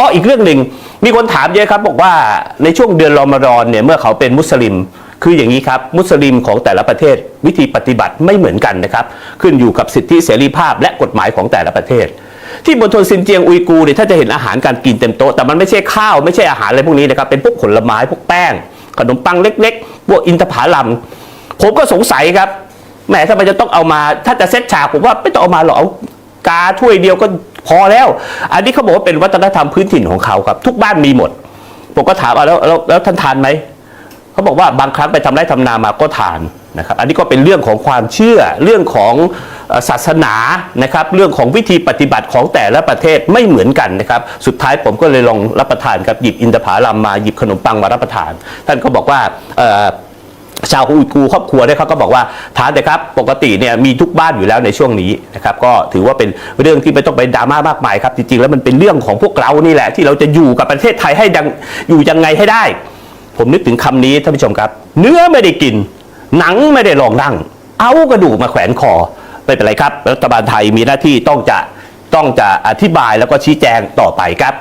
อ้ออีกเรื่องหนึ่งมีคนถามเยอะครับบอกว่าในช่วงเดือนรอมฎอนเนี่ยเมื่อเขาเป็นมุสลิม คืออย่างนี้ครับมุสลิมของแต่ละประเทศวิธีปฏิบัติไม่เหมือนกันนะครับขึ้นอยู่กับสิทธิเสรีภาพและกฎหมายของแต่ละประเทศ ที่มณฑลซินเจียงอุยกูเนี่ยถ้าจะเห็นอาหารการกินเต็มโต๊ะแต่มันไม่ใช่ข้าวไม่ใช่อาหารอะไรพวกนี้นะครับเป็นพวกผลไม้พวกแป้ง ขนมปังเล็ก ๆ พวกอินทผลัมผมก็สงสัยครับแหมทำไมจะต้องเอามาถ้าจะเซตฉากผมว่าไม่ต้องเอามาหรอกเอา กาถ้วยเดียวก็พอแล้ว อันนี้เขาบอกว่าเป็นวัฒนธรรมพื้นถิ่นของเขาครับ ทุกบ้านมีหมด ผมก็ถามเอาแล้วแล้วแล้วท่านทานไหมเขาบอกว่าบางครั้งไปทำไร่ทำนามาก็ทานนะครับ อันนี้ก็เป็นเรื่องของความเชื่อเรื่องของศาสนานะครับ เรื่องของวิธีปฏิบัติของแต่ละประเทศไม่เหมือนกันนะครับ สุดท้ายผมก็เลยลองรับประทานครับหยิบอินทผลัมมาหยิบขนมปังมารับประทาน ท่านก็บอกว่า ชาวอุยกูครอบครัวเนี่ยเขาก็บอกว่าทานแต่ครับปกติเนี่ยมีทุกบ้านอยู่แล้วในช่วงนี้นะครับก็ถือว่าเป็นเรื่องที่ไม่ต้องไปดราม่ามากมายครับจริงๆแล้วมันเป็นเรื่องของพวกเรานี่แหละ ที่เราจะอยู่กับประเทศไทยให้ดังอยู่ยังไงให้ได้ ผมนึกถึงคำนี้ท่านผู้ชมครับ เนื้อไม่ได้กิน หนังไม่ได้ลองนั่ง เอากระดูกมาแขวนคอไม่เป็นไรครับ รัฐบาลไทยมีหน้าที่ต้องจะต้องจะอธิบายแล้วก็ชี้แจงต่อไปครับ